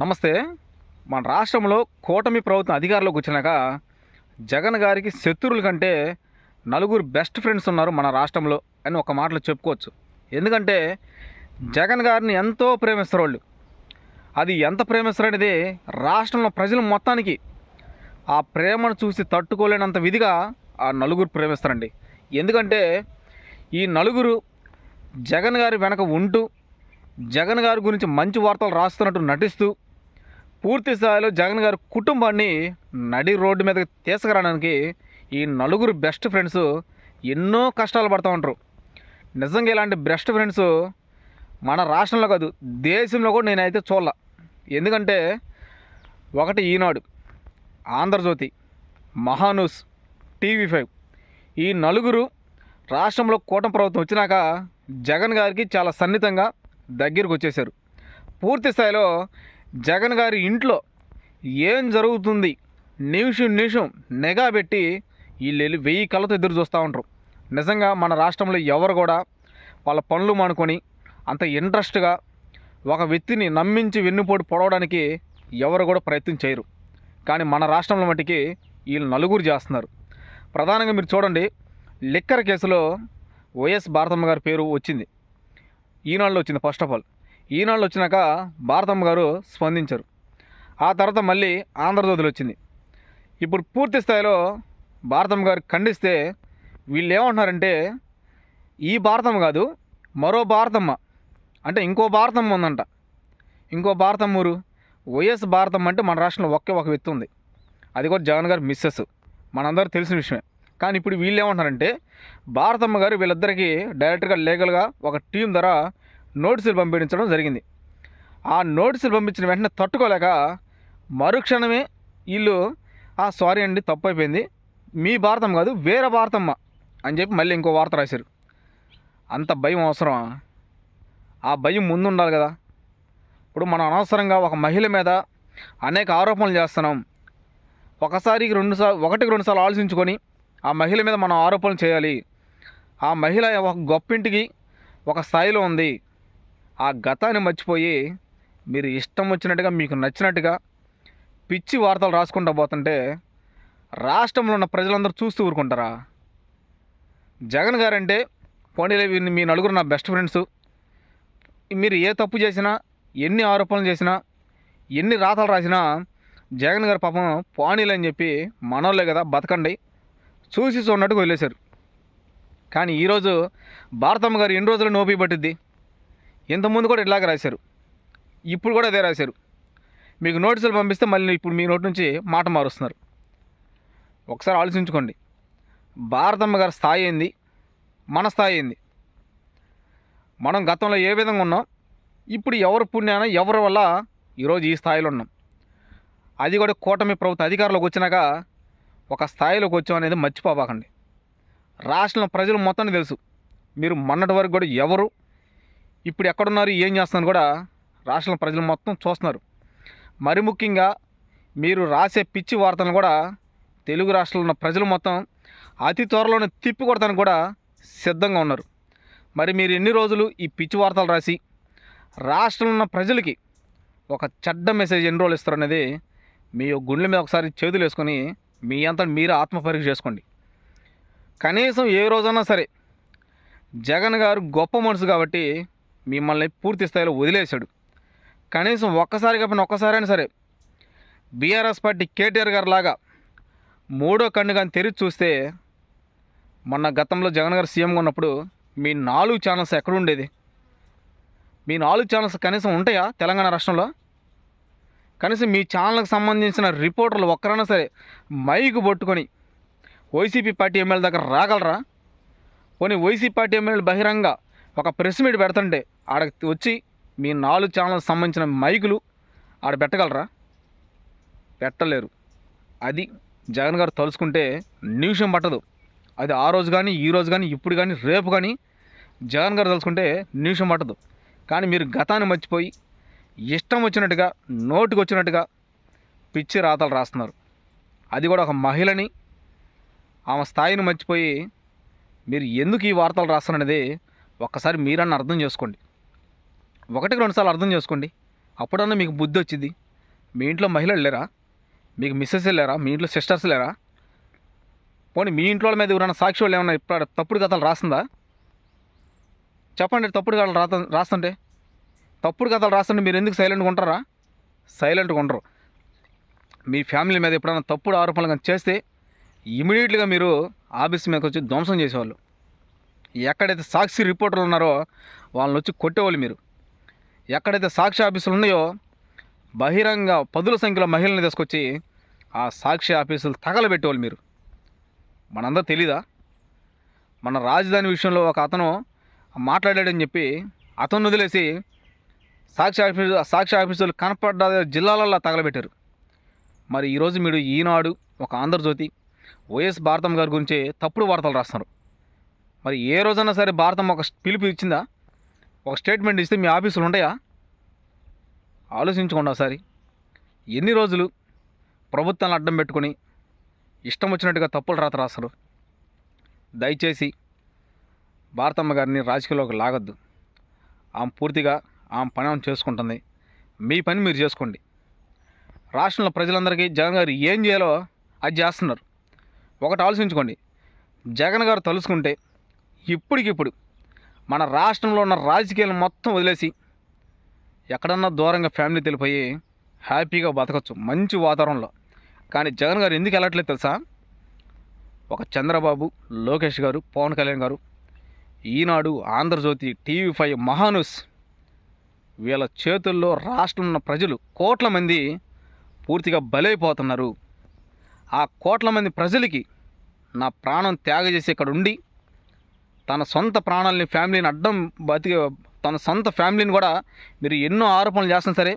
నమస్తే. మన రాష్ట్రంలో కూటమి ప్రభుత్వం అధికారంలోకి వచ్చినాక జగన్ గారికి శత్రువుల కంటే నలుగురు బెస్ట్ ఫ్రెండ్స్ ఉన్నారు మన రాష్ట్రంలో అని ఒక మాటలో చెప్పుకోవచ్చు. ఎందుకంటే జగన్ గారిని ఎంతో ప్రేమిస్తారు వాళ్ళు అది ఎంత ప్రేమిస్తారు అనేది రాష్ట్రంలో ప్రజలు మొత్తానికి ఆ ప్రేమను చూసి తట్టుకోలేనంత విధిగా ఆ నలుగురు ప్రేమిస్తారండి. ఎందుకంటే ఈ నలుగురు జగన్ గారి వెనక ఉంటూ జగన్ గారి గురించి మంచి వార్తలు రాస్తున్నట్టు నటిస్తూ పూర్తి స్థాయిలో జగన్ గారి కుటుంబాన్ని నడి రోడ్డు మీదకి తీసుకురావడానికి ఈ నలుగురు బెస్ట్ ఫ్రెండ్స్ ఎన్నో కష్టాలు పడుతూ ఉంటారు. నిజంగా ఇలాంటి బెస్ట్ ఫ్రెండ్స్ మన రాష్ట్రంలో కాదు దేశంలో కూడా నేనైతే చూడాల. ఎందుకంటే ఒకటి ఈనాడు ఆంధ్రజ్యోతి మహానూస్ టీవీ ఫైవ్ ఈ నలుగురు రాష్ట్రంలో కూటమి ప్రభుత్వం వచ్చినాక జగన్ గారికి చాలా సన్నిహితంగా దగ్గరకు వచ్చేశారు. పూర్తి స్థాయిలో జగన్ గారి ఇంట్లో ఏం జరుగుతుంది? నిమిషం నిమిషం నిఘా పెట్టి వీళ్ళు వెళ్ళి వెయ్యి కళ్ళతో ఎదురు చూస్తూ ఉంటారు నిజంగా మన రాష్ట్రంలో ఎవరు కూడా వాళ్ళ పనులు మానుకొని అంత ఇంట్రెస్ట్గా ఒక వ్యక్తిని నమ్మించి వెన్నుపోటు పొడవడానికి ఎవరు కూడా ప్రయత్నం చేయరు. కానీ మన రాష్ట్రంలో మట్టికి వీళ్ళు నలుగురు చేస్తున్నారు. ప్రధానంగా మీరు చూడండి లిక్కర్ కేసులో వైఎస్ భారతమ్మ గారి పేరు వచ్చింది. ఈనాడులో వచ్చింది ఫస్ట్ ఆఫ్ ఆల్ ఈనాళ్ళు వచ్చినాక భారతమ్మ గారు స్పందించారు. ఆ తర్వాత మళ్ళీ ఆంధ్రజ్యోతులు వచ్చింది ఇప్పుడు పూర్తి స్థాయిలో భారతమ్మ గారు ఖండిస్తే వీళ్ళు ఏమంటున్నారంటే ఈ భారతమ్మ కాదు మరో భారతమ్మ. అంటే ఇంకో భారతమ్మ ఉందంట. ఇంకో భారతమ్మ ఊరు. వైఎస్ భారతమ్మ అంటే మన రాష్ట్రంలో ఒకే ఒక వ్యక్తి ఉంది. అది కూడా జగన్ గారు మిస్సెస్. మనందరూ తెలిసిన విషయమే. కానీ ఇప్పుడు వీళ్ళు ఏమంటున్నారంటే భారతమ్మ గారు వీళ్ళిద్దరికీ డైరెక్ట్గా లీగల్గా ఒక టీం ద్వారా నోటీసులు పంపించడం జరిగింది. ఆ నోటీసులు పంపించిన వెంటనే తట్టుకోలేక మరుక్షణమే వీళ్ళు ఆ సారీ అండి తప్పు అయిపోయింది మీ భారతం కాదు వేరే భారతమ్మ అని చెప్పి మళ్ళీ ఇంకో వార్త రాశారు. అంత భయం అవసరమా? ఆ భయం ముందు ఉండాలి కదా. ఇప్పుడు మనం అనవసరంగా ఒక మహిళ మీద అనేక ఆరోపణలు చేస్తున్నాం. ఒకసారికి రెండుసార్లు ఒకటికి రెండుసార్లు ఆలోచించుకొని ఆ మహిళ మీద మనం ఆరోపణలు చేయాలి. ఆ మహిళ ఒక గొప్పింటికి ఒక స్థాయిలో ఉంది. ఆ గతాన్ని మర్చిపోయి మీరు ఇష్టం వచ్చినట్టుగా మీకు నచ్చినట్టుగా పిచ్చి వార్తలు రాసుకుంటూ పోతుంటే రాష్ట్రంలో ఉన్న ప్రజలందరూ చూస్తూ ఊరుకుంటారా? జగన్ గారంటే పోనీలే మీ నలుగురు నా బెస్ట్ ఫ్రెండ్స్. మీరు ఏ తప్పు చేసినా ఎన్ని ఆరోపణలు చేసినా ఎన్ని రాతలు రాసినా జగన్ గారు పాపం పోనీలే అని చెప్పి మనోళ్ళే కదా బతకండి. చూసి చూడనట్టుగా వదిలేశారు. కానీ ఈరోజు భారతమ్మ గారు ఎన్ని రోజులు నోపి పట్టిద్ది? ఇంతకుముందు కూడా ఇలాగ రాశారు. ఇప్పుడు కూడా అదే రాశారు. మీకు నోటీసులు పంపిస్తే మళ్ళీ ఇప్పుడు మీ నోటి నుంచి మాట మారుస్తున్నారు. ఒకసారి ఆలోచించుకోండి. భారతమ్మ గారి స్థాయి ఏంది? మన స్థాయి ఏంది? మనం గతంలో ఏ విధంగా ఉన్నాం? ఇప్పుడు ఎవరు పుణ్యాన ఎవరి వల్ల ఈరోజు ఈ స్థాయిలో ఉన్నాం? అది కూడా కూటమి ప్రభుత్వ అధికారంలోకి వచ్చినాక ఒక స్థాయిలోకి వచ్చాం అనేది మర్చిపోబాకండి. రాష్ట్రంలో ప్రజలు మొత్తాన్ని తెలుసు. మీరు మొన్నటి వరకు కూడా ఎవరు ఇప్పుడు ఎక్కడున్నారు ఏం చేస్తున్నారు కూడా రాష్ట్రంలో ప్రజలు మొత్తం చూస్తున్నారు. మరి ముఖ్యంగా మీరు రాసే పిచ్చి వార్తలను కూడా తెలుగు రాష్ట్రంలో ఉన్న ప్రజలు మొత్తం అతి త్వరలోనే తిప్పి కొడతానికి కూడా సిద్ధంగా ఉన్నారు. మరి మీరు ఎన్ని రోజులు ఈ పిచ్చి వార్తలు రాసి రాష్ట్రంలో ఉన్న ప్రజలకి ఒక చెడ్డ మెసేజ్ ఎన్ని రోజులు ఇస్తారు అనేది మీ గుండెల మీద ఒకసారి చేతులు వేసుకొని మీ అంతా మీరు ఆత్మపరీక్ష చేసుకోండి. కనీసం ఏ రోజైనా సరే జగన్ గారు గొప్ప మనసు కాబట్టి మిమ్మల్ని పూర్తి స్థాయిలో వదిలేశాడు. కనీసం ఒక్కసారి కాకపోయినా ఒక్కసారైనా సరే బీఆర్ఎస్ పార్టీ కేటీఆర్ గారు లాగా మూడో కన్ను కానీ తెరిచి చూస్తే మొన్న గతంలో జగన్ గారు సీఎంగా ఉన్నప్పుడు మీ నాలుగు ఛానల్స్ ఎక్కడుండేది మీ నాలుగు ఛానల్స్ కనీసం ఉంటాయా తెలంగాణ రాష్ట్రంలో? కనీసం మీ ఛానల్కి సంబంధించిన రిపోర్టర్లు ఒక్కరైనా సరే మైకు పట్టుకొని వైసీపీ పార్టీ ఎమ్మెల్యే దగ్గర రాగలరా? పోనీ వైసీపీ పార్టీ ఎమ్మెల్యేలు బహిరంగ ఒక ప్రెస్ మీట్ పెడుతుంటే ఆడ వచ్చి మీ నాలుగు ఛానల్కి సంబంధించిన మైకులు ఆడ పెట్టగలరా? పెట్టలేరు. అది జగన్ గారు తలుచుకుంటే నిమిషం పట్టదు. అది ఆ రోజు కానీ ఈ రోజు కానీ ఇప్పుడు కానీ రేపు కానీ జగన్ గారు తలుచుకుంటే నిమిషం పట్టదు. కానీ మీరు గతాన్ని మర్చిపోయి ఇష్టం వచ్చినట్టుగా నోటుకు వచ్చినట్టుగా పిచ్చి రాతలు రాస్తున్నారు. అది కూడా ఒక మహిళని ఆమె స్థాయిని మర్చిపోయి మీరు ఎందుకు ఈ వార్తలు రాస్తారనేది ఒక్కసారి మీరన్నా అర్థం చేసుకోండి. ఒకటికి రెండుసార్లు అర్థం చేసుకోండి. అప్పుడన్నా మీకు బుద్ధి వచ్చింది. మీ ఇంట్లో మహిళలు లేరా? మీకు మిస్సెస్ లేరా? మీ ఇంట్లో సిస్టర్స్ లేరా? పోనీ మీ ఇంట్లో మీద ఎవరైనా సాక్షి వాళ్ళు ఏమైనా ఇప్పుడు తప్పుడు కథలు రాస్తుందా చెప్పండి తప్పుడు కథలు రాత రాస్తుంటే. తప్పుడు కథలు రాస్తుంటే మీరు ఎందుకు సైలెంట్గా ఉంటారా? సైలెంట్గా ఉండరు. మీ ఫ్యామిలీ మీద ఎప్పుడైనా తప్పుడు ఆరోపణలు కానీ చేస్తే ఇమీడియట్గా మీరు ఆఫీస్ మీదకి వచ్చి ధ్వంసం చేసేవాళ్ళు. ఎక్కడైతే సాక్షి రిపోర్టర్లు ఉన్నారో వాళ్ళని వచ్చి కొట్టేవాళ్ళు మీరు. ఎక్కడైతే సాక్షి ఆఫీసులు ఉన్నాయో బహిరంగ పదుల సంఖ్యలో మహిళల్ని తీసుకొచ్చి ఆ సాక్షి ఆఫీసులు తగలబెట్టేవాళ్ళు మీరు. మనందరూ తెలీదా? మన రాజధాని విషయంలో ఒక అతను మాట్లాడాడని చెప్పి అతను వదిలేసి సాక్షి ఆఫీసు సాక్షి ఆఫీసులు కనపడ్డ జిల్లాలలో తగలబెట్టారు. మరి ఈరోజు మీరు ఈనాడు ఒక ఆంధ్రజ్యోతి వైఎస్ భారతం గారి గురించి తప్పుడు వార్తలు రాస్తున్నారు. మరి ఏ రోజైనా సరే భారతం ఒక పిలుపు ఇచ్చిందా? ఒక స్టేట్మెంట్ ఇస్తే మీ ఆఫీసులు ఉంటాయా? ఆలోచించుకోండి ఒకసారి. ఎన్ని రోజులు ప్రభుత్వాన్ని అడ్డం పెట్టుకొని ఇష్టం వచ్చినట్టుగా తప్పులు రాత రాస్తారు? దయచేసి భారతమ్మ గారిని రాజకీయాల్లోకి లాగొద్దు. ఆమె పూర్తిగా ఆమె పని ఆమె చేసుకుంటుంది. మీ పని మీరు చేసుకోండి. రాష్ట్రంలో ప్రజలందరికీ జగన్ గారు ఏం చేయాలో అది చేస్తున్నారు. ఒకటి ఆలోచించుకోండి. జగన్ గారు తలుసుకుంటే ఇప్పటికిప్పుడు మన రాష్ట్రంలో ఉన్న రాజకీయాలు మొత్తం వదిలేసి ఎక్కడన్నా దూరంగా ఫ్యామిలీ తెలిపోయి హ్యాపీగా బతకచ్చు మంచి వాతావరణంలో. కానీ జగన్ గారు ఎందుకు వెళ్ళట్లేదు తెలుసా? ఒక చంద్రబాబు లోకేష్ గారు పవన్ కళ్యాణ్ గారు ఈనాడు ఆంధ్రజ్యోతి టీవీ ఫైవ్ మహాన్యూస్ వీళ్ళ చేతుల్లో రాష్ట్రం ఉన్న ప్రజలు కోట్ల మంది పూర్తిగా బలైపోతున్నారు. ఆ కోట్ల మంది ప్రజలకి నా ప్రాణం త్యాగ చేసి ఇక్కడ ఉండి తన సొంత ప్రాణాలని ఫ్యామిలీని అడ్డం బతికి తన సొంత ఫ్యామిలీని కూడా మీరు ఎన్నో ఆరోపణలు చేస్తున్నా సరే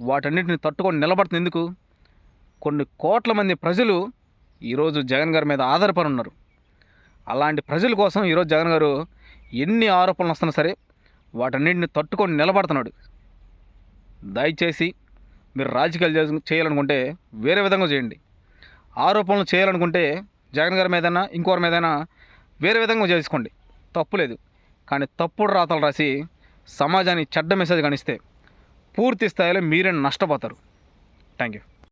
వాటన్నిటిని తట్టుకొని నిలబడుతుంది ఎందుకు? కొన్ని కోట్ల మంది ప్రజలు ఈరోజు జగన్ గారి మీద ఆధారపడి ఉన్నారు. అలాంటి ప్రజల కోసం ఈరోజు జగన్ గారు ఎన్ని ఆరోపణలు వస్తున్నా సరే వాటన్నిటిని తట్టుకొని నిలబడుతున్నాడు. దయచేసి మీరు రాజకీయాలు చేయాలనుకుంటే వేరే విధంగా చేయండి. ఆరోపణలు చేయాలనుకుంటే జగన్ గారి మీదైనా ఇంకోరి మీదైనా వేరే విధంగా చేసుకోండి. తప్పులేదు. కానీ తప్పుడు రాతలు రాసి సమాజానికి చెడ్డ మెసేజ్ కనిస్తే పూర్తి స్థాయిలో మీరే నష్టపోతారు. Thank you